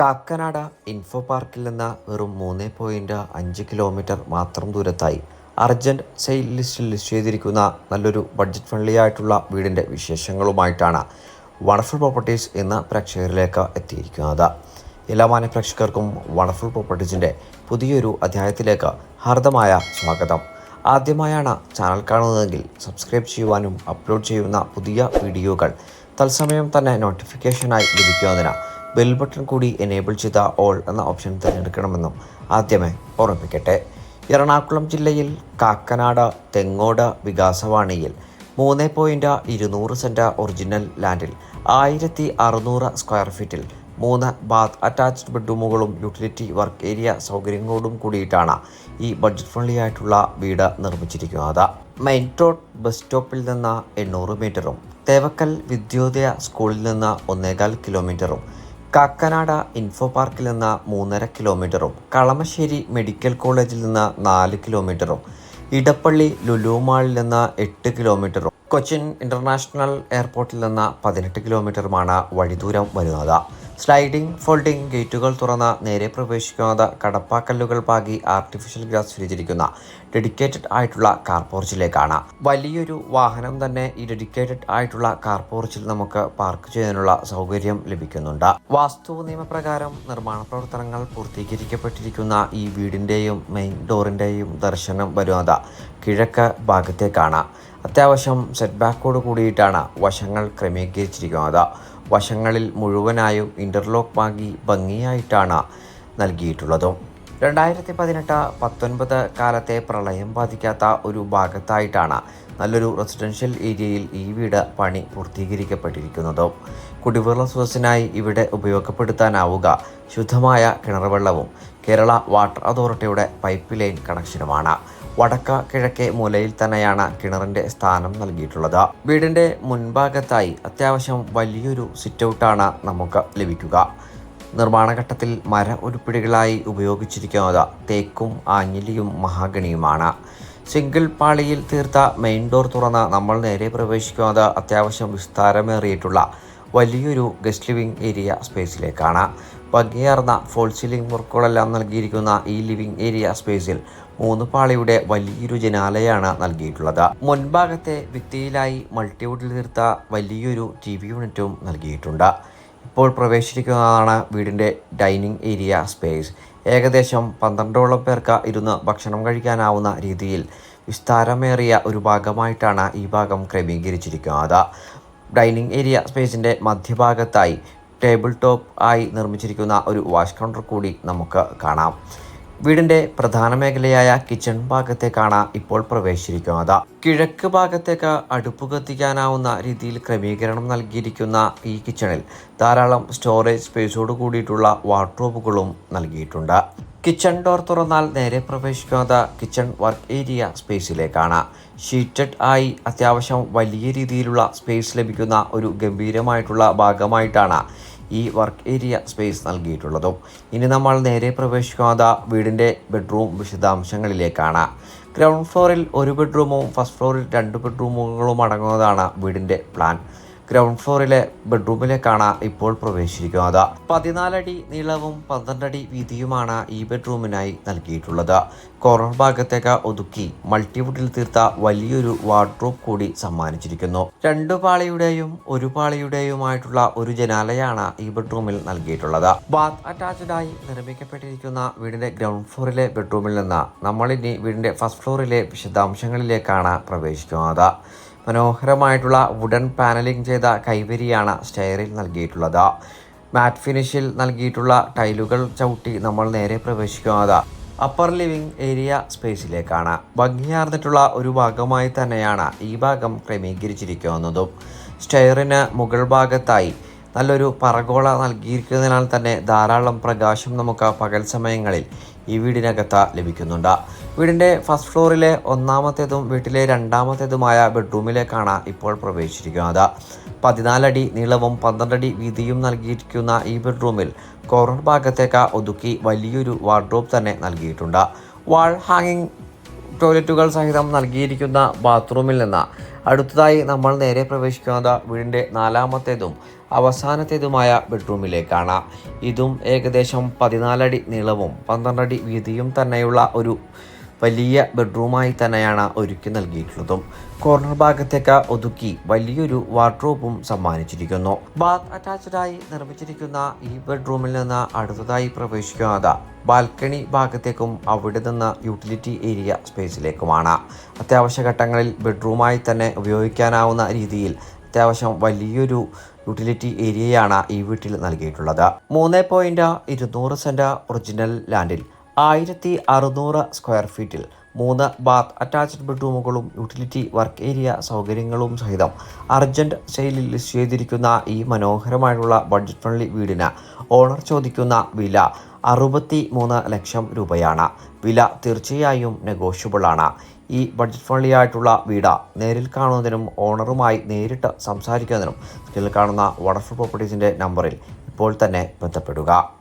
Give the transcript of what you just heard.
Kakkanad info പാർക്കിൽ നിന്ന് വെറും മൂന്ന് പോയിന്റ് അഞ്ച് കിലോമീറ്റർ മാത്രം ദൂരത്തായി അർജന്റ് സെയിൽ ലിസ്റ്റിൽ ലിസ്റ്റ് ചെയ്തിരിക്കുന്ന നല്ലൊരു ബഡ്ജറ്റ് ഫ്രണ്ട്ലി ആയിട്ടുള്ള വീടിന്റെ വിശേഷങ്ങളുമായിട്ടാണ് വണ്ടർഫുൾ പ്രോപ്പർട്ടീസ് എന്ന പ്രേക്ഷകരിലേക്ക് എത്തിയിരിക്കുന്നത്. എല്ലാ മാന്യ പ്രേക്ഷകർക്കും വണ്ടർഫുൾ പ്രോപ്പർട്ടീസിന്റെ പുതിയൊരു അധ്യായത്തിലേക്ക് ഹാർദമായ സ്വാഗതം. ആദ്യമായാണ് ചാനൽ കാണുന്നതെങ്കിൽ സബ്സ്ക്രൈബ് ചെയ്യുവാനും അപ്ലോഡ് ചെയ്യുന്ന പുതിയ വീഡിയോകൾ തത്സമയം തന്നെ നോട്ടിഫിക്കേഷനായി ലഭിക്കുന്നതിന് ബെൽ ബട്ടൺ കൂടി എനേബിൾ ചെയ്ത ഓൾ എന്ന ഓപ്ഷൻ തിരഞ്ഞെടുക്കണമെന്നും ആദ്യമേ ഓർമ്മിപ്പിക്കട്ടെ. എറണാകുളം ജില്ലയിൽ കാക്കനാട് തെങ്ങോട് വികാസവാണിയിൽ മൂന്ന് പോയിന്റ് ഇരുന്നൂറ് സെന്റ് ഒറിജിനൽ ലാൻഡിൽ ആയിരത്തി അറുന്നൂറ് സ്ക്വയർ ഫീറ്റിൽ മൂന്ന് ബാത്ത് അറ്റാച്ച്ഡ് ബെഡ്റൂമുകളും യൂട്ടിലിറ്റി വർക്ക് ഏരിയ സൗകര്യങ്ങളോടും കൂടിയിട്ടാണ് ഈ ബഡ്ജറ്റ് ഫ്രണ്ട്ലി ആയിട്ടുള്ള വീട് നിർമ്മിച്ചിരിക്കുന്നത്. മെയിൻ റോഡ് ബസ് സ്റ്റോപ്പിൽ നിന്ന് എണ്ണൂറ് മീറ്ററും തേവക്കൽ വിദ്യോദയ സ്കൂളിൽ നിന്ന് ഒന്നേകാൽ കിലോമീറ്ററും കാക്കനാട് ഇൻഫോ പാർക്കിൽ നിന്ന് മൂന്നര കിലോമീറ്ററും കളമശ്ശേരി മെഡിക്കൽ കോളേജിൽ നിന്ന് നാല് കിലോമീറ്ററും ഇടപ്പള്ളി ലുലു മാളിൽ നിന്ന് എട്ട് കിലോമീറ്ററും കൊച്ചിൻ ഇന്റർനാഷണൽ എയർപോർട്ടിൽ നിന്ന് പതിനെട്ട് കിലോമീറ്ററുമാണ് വഴിദൂരം വരുന്നത്. സ്ലൈഡിംഗ് ഫോൾഡിംഗ് ഗേറ്റുകൾ തുറന്ന നേരെ പ്രവേശിക്കുന്നത് കടപ്പാക്കല്ലുകൾ പാകി ആർട്ടിഫിഷ്യൽ ഗ്രാസ് വിരിച്ചിരിക്കുന്ന ഡെഡിക്കേറ്റഡ് ആയിട്ടുള്ള കാർ പോർച്ചിലേക്കാണ് വലിയൊരു വാഹനം തന്നെ ഈ ഡെഡിക്കേറ്റഡ് ആയിട്ടുള്ള കാർ പോർച്ചിൽ നമുക്ക് പാർക്ക് ചെയ്യാനുള്ള സൗകര്യം ലഭിക്കുന്നുണ്ട്. വാസ്തു നിയമപ്രകാരം നിർമ്മാണ പ്രവർത്തനങ്ങൾ പൂർത്തീകരിക്കപ്പെട്ടിരിക്കുന്ന ഈ വീടിന്റെയും മെയിൻ ഡോറിന്റെയും ദർശനം വരുന്നത് കിഴക്ക് ഭാഗത്തേക്കാണ്. അത്യാവശ്യം സെറ്റ് ബാക്കോട് കൂടിയിട്ടാണ് വശങ്ങൾ ക്രമീകരിച്ചിരിക്കുന്നത്. വശങ്ങളിൽ മുഴുവനായും ഇന്റർലോക്ക് പാകി ഭംഗിയായിട്ടാണ് നൽകിയിട്ടുള്ളതും. രണ്ടായിരത്തി പതിനെട്ട് പത്തൊൻപത് കാലത്തെ പ്രളയം ബാധിക്കാത്ത ഒരു ഭാഗത്തായിട്ടാണ് നല്ലൊരു റെസിഡൻഷ്യൽ ഏരിയയിൽ ഈ വീട് പണി പൂർത്തീകരിക്കപ്പെട്ടിരിക്കുന്നതും. കുടിവെള്ള സ്രോതസ്സിനായി ഇവിടെ ഉപയോഗപ്പെടുത്താനാവുക ശുദ്ധമായ കിണർവെള്ളവും കേരള വാട്ടർ അതോറിറ്റിയുടെ പൈപ്പ് ലൈൻ കണക്ഷനുമാണ് വടക്ക കിഴക്കേ മൂലയിൽ തന്നെയാണ് കിണറിന്റെ സ്ഥാനം നൽകിയിട്ടുള്ളത്. വീടിന്റെ മുൻഭാഗത്തായി അത്യാവശ്യം വലിയൊരു സിറ്റൗട്ടാണ് നമുക്ക് ലഭിക്കുക. നിർമ്മാണഘട്ടത്തിൽ മര ഉരുപ്പിടികളായി ഉപയോഗിച്ചിരിക്കുന്നത് തേക്കും ആഞ്ഞിലിയും മഹാഗണിയുമാണ്. സിംഗിൾ പാളിയിൽ തീർത്ത മെയിൻ ഡോർ തുറന്ന് നമ്മൾ നേരെ പ്രവേശിക്കുന്നത് അത്യാവശ്യം വിസ്താരമേറിയിട്ടുള്ള വലിയൊരു ഗസ്റ്റ് ലിവിംഗ് ഏരിയ സ്പേസിലേക്കാണ്. ഭംഗിയാർന്ന ഫോൾ സീലിംഗ് വർക്കുകളെല്ലാം നൽകിയിരിക്കുന്ന ഈ ലിവിംഗ് ഏരിയ സ്പേസിൽ മൂന്ന് പാളിയുടെ വലിയൊരു ജനാലയാണ് നൽകിയിട്ടുള്ളത്. മുൻഭാഗത്തെ ഭിത്തിയിലായി മൾട്ടിവുഡിൽ തീർത്ത വലിയൊരു ടി വി യൂണിറ്റും നൽകിയിട്ടുണ്ട്. ഇപ്പോൾ പ്രവേശിക്കുന്നതാണ് വീടിന്റെ ഡൈനിങ് ഏരിയ സ്പേസ്. ഏകദേശം പന്ത്രണ്ടോളം പേർക്ക് ഇരുന്ന് ഭക്ഷണം കഴിക്കാനാവുന്ന രീതിയിൽ വിസ്താരമേറിയ ഒരു ഭാഗമായിട്ടാണ് ഈ ഭാഗം ക്രമീകരിച്ചിരിക്കുന്നത്. ഡൈനിങ് ഏരിയ സ്പേസിന്റെ മധ്യഭാഗത്തായി ടേബിൾ ടോപ്പ് ആയി നിർമ്മിച്ചിരിക്കുന്ന ഒരു വാഷ് കൗണ്ടർ കൂടി നമുക്ക് കാണാം. വീടിന്റെ പ്രധാന മേഖലയായ കിച്ചൺ ഭാഗത്തേക്കാണ് ഇപ്പോൾ പ്രവേശിച്ചിരിക്കുന്നത്. കിഴക്ക് ഭാഗത്തേക്ക് അടുപ്പ് കത്തിക്കാനാവുന്ന രീതിയിൽ ക്രമീകരണം നൽകിയിരിക്കുന്ന ഈ കിച്ചണിൽ ധാരാളം സ്റ്റോറേജ് സ്പേസോട് കൂടിയിട്ടുള്ള വാർഡ്രോബുകളും നൽകിയിട്ടുണ്ട്. കിച്ചൺ ഡോർ തുറന്നാൽ നേരെ പ്രവേശിക്കുന്നത് കിച്ചൺ വർക്ക് ഏരിയ സ്പേസിലേക്കാണ് ഷീറ്റഡ് ആയി അത്യാവശ്യം വലിയ രീതിയിലുള്ള സ്പേസ് ലഭിക്കുന്ന ഒരു ഗംഭീരമായിട്ടുള്ള ഭാഗമായിട്ടാണ് ഈ വർക്ക് ഏരിയ സ്പേസ് നൽകിയിട്ടുള്ളതും. ഇനി നമ്മൾ നേരെ പ്രവേശിക്കാത്ത വീടിന്റെ ബെഡ്റൂം വിശദാംശങ്ങളിലേക്കാണ്. ഗ്രൗണ്ട് ഫ്ലോറിൽ ഒരു ബെഡ്റൂമും ഫസ്റ്റ് ഫ്ലോറിൽ രണ്ട് ബെഡ്റൂമുകളും അടങ്ങുന്നതാണ് വീടിന്റെ പ്ലാൻ. ഗ്രൗണ്ട് ഫ്ലോറിലെ ബെഡ്റൂമിലേക്കാണ് ഇപ്പോൾ പ്രവേശിച്ചിരിക്കുന്നത്. പതിനാലടി നീളവും പന്ത്രണ്ടടി വീതിയുമാണ് ഈ ബെഡ്റൂമിനായി നൽകിയിട്ടുള്ളത്. കോർണർ ഭാഗത്തേക്ക് ഒതുക്കി മൾട്ടിവുഡിൽ തീർത്ത വലിയൊരു വാർഡ്രോബ് കൂടി സമ്മാനിച്ചിരിക്കുന്നു. രണ്ടു പാളിയുടെയും ഒരു പാളിയുടെയുമായിട്ടുള്ള ഒരു ജനാലയാണ് ഈ ബെഡ്റൂമിൽ നൽകിയിട്ടുള്ളത്. ബാത്ത് അറ്റാച്ച്ഡ് ആയി നിർമ്മിക്കപ്പെട്ടിരിക്കുന്ന വീടിന്റെ ഗ്രൗണ്ട് ഫ്ലോറിലെ ബെഡ്റൂമിൽ നിന്ന് നമ്മളിനി വീടിന്റെ ഫസ്റ്റ് ഫ്ലോറിലെ വിശദാംശങ്ങളിലേക്കാണ് പ്രവേശിക്കുന്നത്. മനോഹരമായിട്ടുള്ള വുഡൻ പാനലിംഗ് ചെയ്ത കൈവരിയാണ് സ്റ്റെയറിൽ നൽകിയിട്ടുള്ളത്. മാറ്റ് ഫിനിഷിൽ നൽകിയിട്ടുള്ള ടൈലുകൾ ചവിട്ടി നമ്മൾ നേരെ പ്രവേശിക്കുന്നത് അപ്പർ ലിവിംഗ് ഏരിയ സ്പേസിലേക്കാണ് ഭംഗിയാർന്നിട്ടുള്ള ഒരു ഭാഗമായി തന്നെയാണ് ഈ ഭാഗം ക്രമീകരിച്ചിരിക്കുന്നതും. സ്റ്റെയറിന് മുകൾ ഭാഗത്തായി നല്ലൊരു പറഗോള നൽകിയിരിക്കുന്നതിനാൽ തന്നെ ധാരാളം പ്രകാശം നമുക്ക് പകൽ സമയങ്ങളിൽ ഈ വീടിനകത്ത് ലഭിക്കുന്നുണ്ട്. വീടിന്റെ ഫസ്റ്റ് ഫ്ലോറിലെ ഒന്നാമത്തേതും വീട്ടിലെ രണ്ടാമത്തേതുമായ ബെഡ്റൂമിലേക്കാണ് ഇപ്പോൾ പ്രവേശിച്ചിരിക്കുന്നത്. പതിനാലടി നീളവും പന്ത്രണ്ടടി വീതിയും നൽകിയിരിക്കുന്ന ഈ ബെഡ്റൂമിൽ കോർണർ ഭാഗത്തേക്ക് ഒതുക്കി വലിയൊരു വാർഡ്രോബ് തന്നെ നൽകിയിട്ടുണ്ട്. വാൾ ഹാങ്ങിങ് ടോയ്ലറ്റുകൾ സഹിതം നൽകിയിരിക്കുന്ന ബാത്റൂമിൽ നിന്ന് അടുത്തതായി നമ്മൾ നേരെ പ്രവേശിക്കുന്നത് വീടിന്റെ നാലാമത്തേതും അവസാനത്തേതുമായ ബെഡ്റൂമിലേക്കാണ്. ഇതും ഏകദേശം പതിനാലടി നീളവും പന്ത്രണ്ടടി വീതിയും തന്നെയുള്ള ഒരു വലിയ ബെഡ്റൂമായി തന്നെയാണ് ഒരുക്കി നൽകിയിട്ടുള്ളതും. കോർണർ ഭാഗത്തേക്ക് ഒതുക്കി വലിയൊരു വാർഡ്രോബും സമ്മാനിച്ചിരിക്കുന്നു. ബാത്ത് അറ്റാച്ച്ഡായി നിർമ്മിച്ചിരിക്കുന്ന ഈ ബെഡ്റൂമിൽ നിന്ന് അടുത്തതായി പ്രവേശിക്കുന്നത് ബാൽക്കണി ഭാഗത്തേക്കും അവിടെ നിന്ന് യൂട്ടിലിറ്റി ഏരിയ സ്പേസിലേക്കുമാണ്. അത്യാവശ്യ ഘട്ടങ്ങളിൽ ബെഡ്റൂമായി തന്നെ ഉപയോഗിക്കാനാവുന്ന രീതിയിൽ അത്യാവശ്യം വലിയൊരു യൂട്ടിലിറ്റി ഏരിയയാണ് ഈ വീട്ടിൽ നൽകിയിട്ടുള്ളത്. മൂന്ന് പോയിന്റ് ഇരുന്നൂറ് സെന്റ് ഒറിജിനൽ ലാൻഡിൽ ആയിരത്തി അറുന്നൂറ് സ്ക്വയർ ഫീറ്റിൽ മൂന്ന് ബാത്ത് അറ്റാച്ച്ഡ് ബെഡ്റൂമുകളും യൂട്ടിലിറ്റി വർക്ക് ഏരിയ സൗകര്യങ്ങളും സഹിതം അർജന്റ് സെയിലിൽ ലിസ്റ്റ് ചെയ്തിരിക്കുന്ന ഈ മനോഹരമായിട്ടുള്ള ബഡ്ജറ്റ് ഫ്രണ്ട്ലി വീടിന് ഓണർ ചോദിക്കുന്ന വില അറുപത്തി മൂന്ന് ലക്ഷം രൂപയാണ്. വില തീർച്ചയായും നെഗോഷ്യബിൾ ആണ്. ഈ ബഡ്ജറ്റ് ഫ്രണ്ട്ലി ആയിട്ടുള്ള വീട്. നേരിൽ കാണുന്നതിനും ഓണറുമായി നേരിട്ട് സംസാരിക്കുന്നതിനും സ്ക്രീനിൽ കാണുന്ന വണ്ടർഫുൾ പ്രോപ്പർട്ടീസിന്റെ നമ്പറിൽ ഇപ്പോൾ തന്നെ ബന്ധപ്പെടുക.